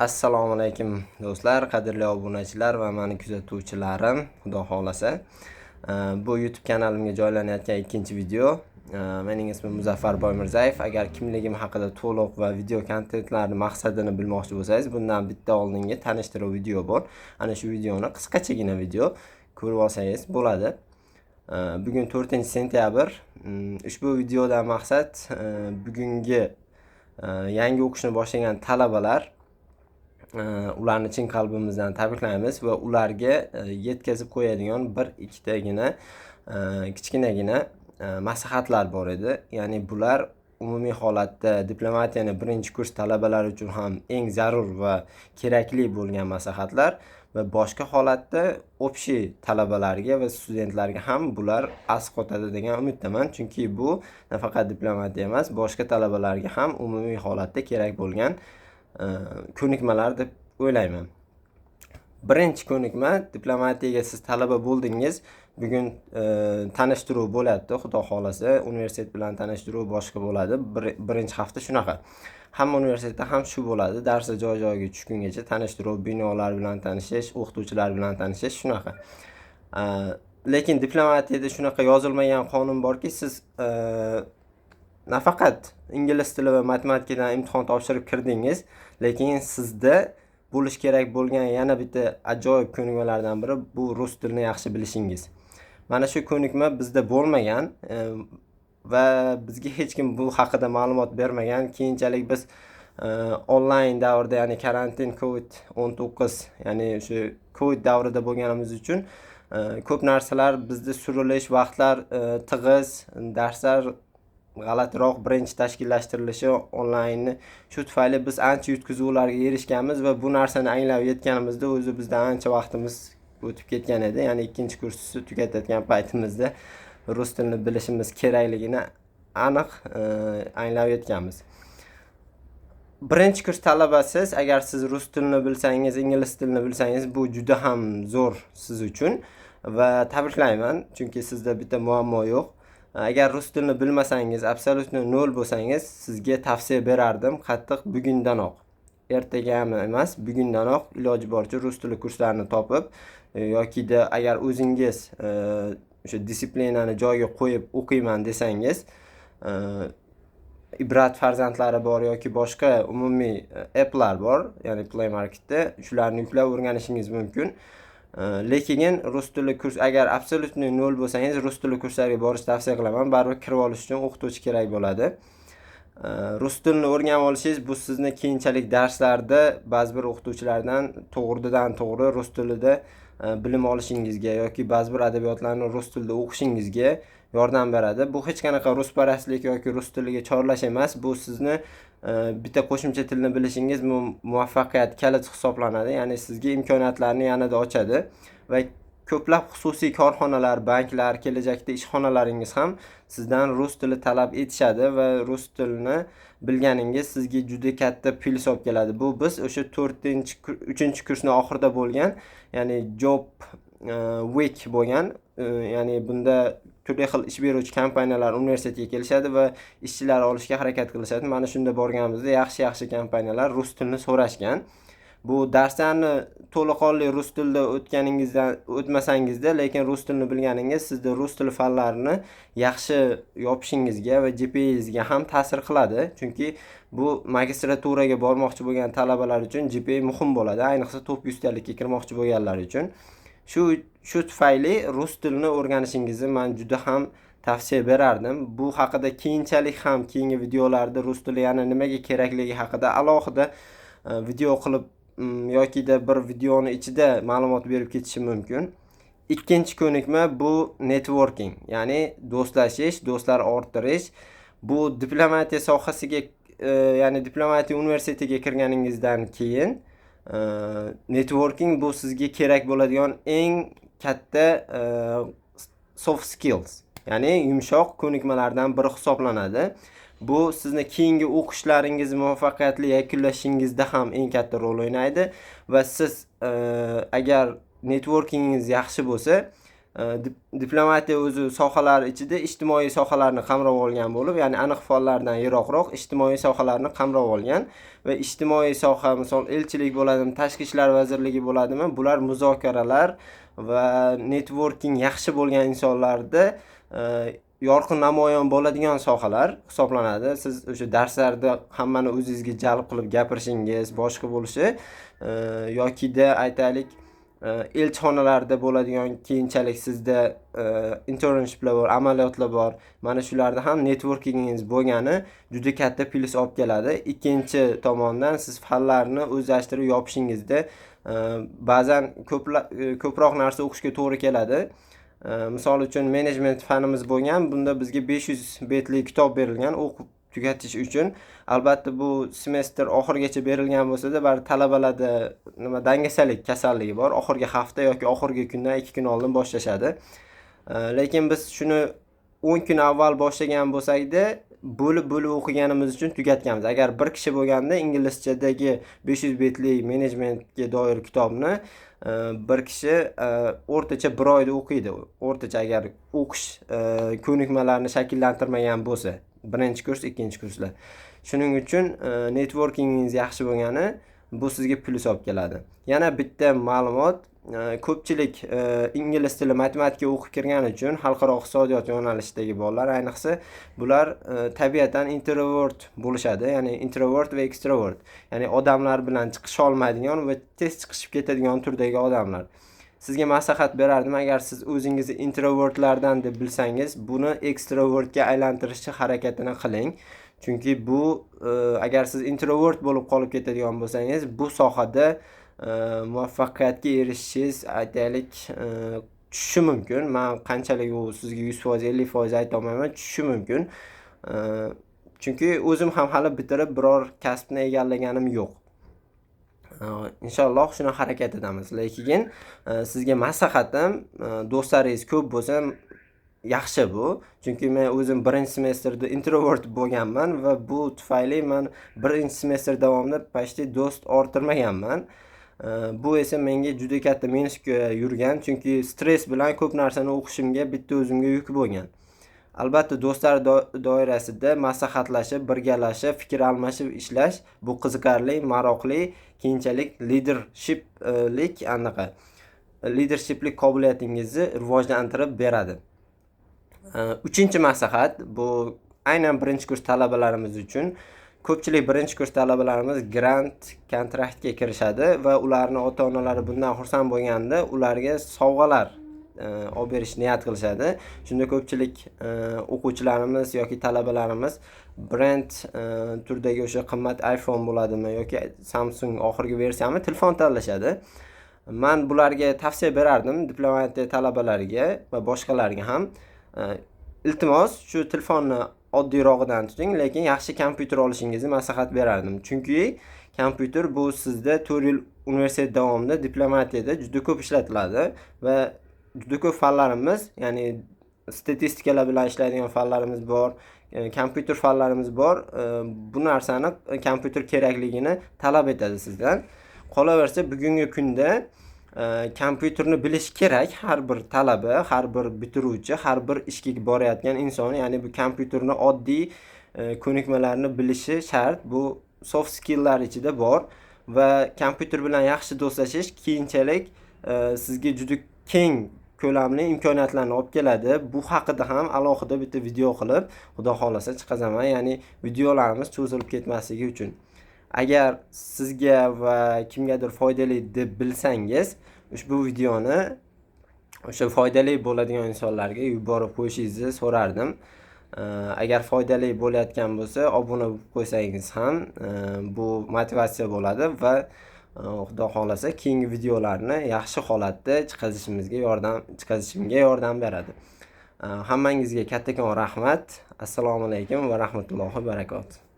Assalomu alaykum do'stlar, qadrli obunachilar va meni kuzatuvchilarim, xudo xolasa. Bu YouTube kanalimga joylanayotgan ikkinchi video. Mening ismim Muzaffar Boymirzayev. Agar kimligim haqida to'liq va video kontentlarni maqsadini bilmoqchi bo'lsangiz, bundan bitta oldingi tanishtiruv video bor. Ana shu videoni qisqachagina video ko'rib olsangiz bo'ladi. Bugun 4-sentyabr. Mm, ushbu videodan maqsad e, bugungi e, yangi o'qishni boshlagan talabalar ularni chin qalbimizdan tabriklaymiz va ularga e, yetkazib qo'yadigan bir ikkitagina e, kichkinagina e, maslahatlar bor edi. Ya'ni bular umumiy holatda diplomatiyani birinchi kurs talabalari uchun ham eng zarur va kerakli bo'lgan maslahatlar va boshqa holatda общий talabalarga va studentlarga ham bular as qotadi degan umiddaman. Chunki bu nafaqat diplomatiya emas, boshqa talabalarga ham umumiy holatda kerak bo'lgan Э, ko'nikmalar deb o'ylayman. Birinchi ko'nikma diplomatiyaga siz talaba bo'ldingiz. Bugun e, tanishtiruv bo'ladida xudo xohlasa Universitet bilan tanishtiruv boshqa bo'ladi. Birinchi hafta shunaqa. Hamma universitetda ham shu bo'ladi. Darslar joy-joyiga tushgungacha tanishtiruv, binolar bilan tanishish, o'qituvchilar bilan tanishish shunaqa. E, lekin diplomatiyada shunaqa yozilmagan qonun borki, siz e, nafaqat ingliz tili va matematikadan imtihon topshirib kirdingiz, lekin sizda bo'lishi kerak bo'lgan yana bitta ajoyib ko'nikmalardan biri bu rus tilini yaxshi bilishingiz. Mana shu ko'nikma bizda bo'lmagan e, va bizga hech kim bu haqida ma'lumot bermagan. Keyinchalik biz e, onlayn davrda, ya'ni karantin COVID-19, ya'ni o'sha COVID davrida bo'lganimiz uchun e, ko'p narsalar bizda surilish, vaqtlar e, tig'iz, darslar g'alatiroq birinchi tashkillashtirilishi onlaynni shu tufayli biz ancha yutkazuvlarga erishganmiz va bu narsani anglab yetganimizda o'zi bizda ancha vaqtimiz o'tib ketgan edi. Ya'ni ikkinchi kursni tugatayotgan paytimizda rus tilini bilishimiz kerakligini aniq e, anglab yetganmiz. Birinchi kurs talabasiz, agar siz rus tilini bilsangiz, ingliz tilini bilsangiz, bu juda ham zo'r siz uchun va tabriklayman, chunki sizda bitta muammo yo'q. Agar rus tilini bilmasangiz, absolyutni nol bo'lsangiz, sizga tavsiya berardim qattiq bugundanoq. Ertagami emas, bugundanoq iloji boricha rus tili kurslarini topib e, yokida agar o'zingiz e, o'sha disiplinani joyiga qo'yib o'qiyman desangiz, e, Ibrat farzandlari bor yoki boshqa umumiy e, app'lar bor, ya'ni Play Marketda shularni yuklab o'rganishingiz mumkin. Э, lekin rus tili kurs agar absolyutniy nol bo'lsangiz, rus tili kurslariga borishni tavsiya qilaman. Baribir kirib olish uchun o'qituvchi kerak bo'ladi. Э, rus tilini o'rganib olishingiz bu sizni keyinchalik darslarda ba'zi bir o'qituvchilardan to'g'ridan to'g'ri rus tilida e, bilim olishingizga yoki ba'zi bir adabiyotlarni rus tilida o'qishingizga yordam beradi. Bu hech qanaqa rusparastlik yoki rus tiliga chorlash emas. Bu sizni bitta qo'shimcha tilni bilishingiz muvaffaqiyat kaliti hisoblanadi. Ya'ni sizga imkoniyatlarni yanada ochadi va ko'plab xususiy korxonalar, banklar, kelajakda ishxonalaringiz ham sizdan rus tili talab etishadi va rus tilini bilganingiz sizga juda katta pul hisob keladi. Bu biz o'sha 4-chi 3-chi kursning oxirida bo'lgan, ya'ni job E, week bo'lgan, e, ya'ni bunda turli xil ish beruvchi kompaniyalar universitetga kelishadi va ishchilar olishga harakat qilishadi. Mana shunda borganimizda yaxshi-yaxshi kompaniyalar rus tilini so'rashgan. Bu darslarni to'laqonli rus tilida o'tganingizdan o'tmasangizda, lekin rus tilini bilganingiz sizni rus tili fanlarini yaxshi yopishingizga va GPA'ingizga ham ta'sir qiladi. Chunki bu magistraturaga bormoqchi bo'lgan talabalar uchun GPA muhim bo'ladi, ayniqsa top 100 kirmoqchi bo'lganlar uchun. Shu shu tufayli rus tilini o'rganishingizni men juda ham tavsiya berardim. Bu haqida keyinchalik ham keyingi videolarda rus tili yana nimaga kerakligi haqida alohida e, video qilib yokida bir videoni ichida ma'lumot berib ketishim mumkin. Ikkinchi ko'nikma bu networking, ya'ni do'stlashish, do'stlar orttirish. Bu diplomatiya sohasiga e, ya'ni diplomatiya universitetiga kirganingizdan keyin networking bu sizga kerak bo'ladigan eng katta e, soft skills, ya'ni yumshoq ko'nikmalardan biri hisoblanadi. Bu sizni keyingi o'qishlaringizni muvaffaqiyatli yakunlashingizda ham eng katta rol o'ynaydi va siz e, agar networkingingiz yaxshi bo'lsa, Э, diplomatiya o'zi sohalar ichida ijtimoiy sohalarni qamrab olgan bo'lib ya'ni aniq fanlardan yiroqroq ijtimoiy sohalarni qamrab olgan va ijtimoiy soha misol elchilik bo'ladimi tashqi ishlar vazirligi bo'ladimi bular muzokaralar va networking yaxshi bo'lgan insonlarda e, yorqin namoyon bo'ladigan sohalar hisoblanadi. Siz o'sha darslarda hammani o'zingizga jalb qilib gapirishingiz boshqa bo'lishi e, yokida aytaylik elchixonalarda bo'ladigan keyinchalik sizda e, internshiplar bor amaliyotlar bor. Mana shularda ham networkingingiz bo'lgani juda katta plyus olib keladi. Ikkinchi tomondan siz fanlarni o'zlashtirib yopishingizda e, ba'zan e, ko'proq narsa o'qishga to'g'ri keladi. Misol uchun menejment fanimiz bo'lgan bunda bizga besh yuz betli kitob berilgan o'qib tugatish uchun. Albatta bu semestr oxirigacha berilgan bo'lsada baribir talabalarda nima dangasalik kasalligi bor. Oxirgi hafta yoki oxirgi kundan ikki kun oldin boshlashadi. Lekin biz shuni o'n kun avval boshlagan bo'lsakda bo'lib bo'lib o'qiganimiz uchun tugatganmiz. Agar bir kishi bo'lganda inglizchadagi besh yuz betlik menejmentga doir kitobni e, bir kishi e, o'rtacha bir oyda o'qiydi. O'rtacha agar o'qish e, ko'nikmalarini shakllantirmagan bo'lsa. Birinchi kurs ikkinchi kurslar. Shuning uchun e, networkingingiz yaxshi bo'lgani bu sizga plyus olib keladi. Yana bitta ma'lumot e, ko'pchilik e, ingliz tili matematika o'qib kirgani uchun xalqaro iqtisodiyot yo'nalishidagi bolalar ayniqsa bular e, tabiatan introvert bo'lishadi ya'ni introvert va ekstrovert ya'ni odamlar bilan chiqisholmaydigan va tez chiqishib ketadigan turdagi odamlar. Sizga maslahat berardim. Agar siz o'zingizni introvertlardan deb bilsangiz buni ekstrovertga aylantirishni harakatini qiling. Chunki bu e, agar siz introvert bo'lib qolib ketadigan bo'lsangiz bu sohada muvaffaqiyatga erishishingiz aytaylik tushishi mumkin. Man qanchalik u sizga yuz foiz ellik foiz aytolmayman tushishi mumkin. Chunki o'zim ham hali bitirib biror kasbni egallaganim yo'q inshaalloh shuni harakat etamiz lekin sizga maslahatim do'stlaringiz ko'p bo'lsa yaxshi bu chunki men o'zim birinchi semestrda introvert bo'lganman va bu tufayli man birinchi semestr davomida почти do'st orttirmaganman. Э, bu esa menga juda katta minusga yurgan chunki stress bilan ko'p narsani o'qishimga bitta o'zimga yuk bo'lgan. Albatta do'stlar doirasida maslahatlashib birgalashib fikr almashib ishlash bu qiziqarli maroqli keyinchalik lidershiplik anaqa lidershiplik qobiliyatingizni rivojlantirib beradi. Uchinchi maslahat bu aynan birinchi kurs talabalarimiz uchun. Ko'pchilik birinchi kurs talabalarimiz grant kontraktga kirishadi va ularni ota onalari bundan xursand bo'lganda ularga sovg'alar E, olib berish niyat qilishadi. Shunda ko'pchilik e, o'quvchilarimiz yoki talabalarimiz brend e, turdagi o'sha qimmat iphone bo'ladimi yoki samsung oxirgi versiyami telefon tanlashadi. Man bularga tavsiya berardim diplomatiya talabalariga va boshqalarga ham. Iltimos shu telefonni oddiyrog'idan tuting lekin yaxshi kompyuter olishingizni maslahat berardim. Chunki kompyuter bu sizda to'rt yil universitet davomida diplomatiyada juda ko'p ishlatiladi va juda ko'p fanlarimiz ya'ni statistikalar bilan ishlaydigan fanlarimiz bor e, kompyuter fanlarimiz bor. E, bu narsani kompyuter kerakligini talab etadi sizdan qolaversa bugungi kunda kompyuterni bilish kerak har bir talaba har bir bitiruvchi har bir ishga borayotgan inson ya'ni bu kompyuterni oddiy e, ko'nikmalarni bilishi shart. Bu soft skilllar ichida bor va kompyuter bilan yaxshi do'stlashish keyinchalik e, sizga juda keng ko'lamli imkoniyatlarni olib keladi. Bu haqida ham alohida bitta video qilib xudo xohlasa chiqazaman. Ya'ni videolarimiz cho'zilib ketmasligi uchun. Agar sizga va kimgadir foydali deb bilsangiz ushbu videoni o'sha foydali bo'ladigan insonlarga yuborib qo'yishingizni so'rardim. Agar foydali bo'layotgan bo'lsa obuna bo'lib qo'ysangiz ham e, bu motivatsiya bo'ladi va xudo xohlasa keyingi videolarni yaxshi holatda chiqazishimizga yordam chiqazishimga yordam beradi. Hammangizga kattakon rahmat. Assalomu alaykum va rahmatullohi barakatuh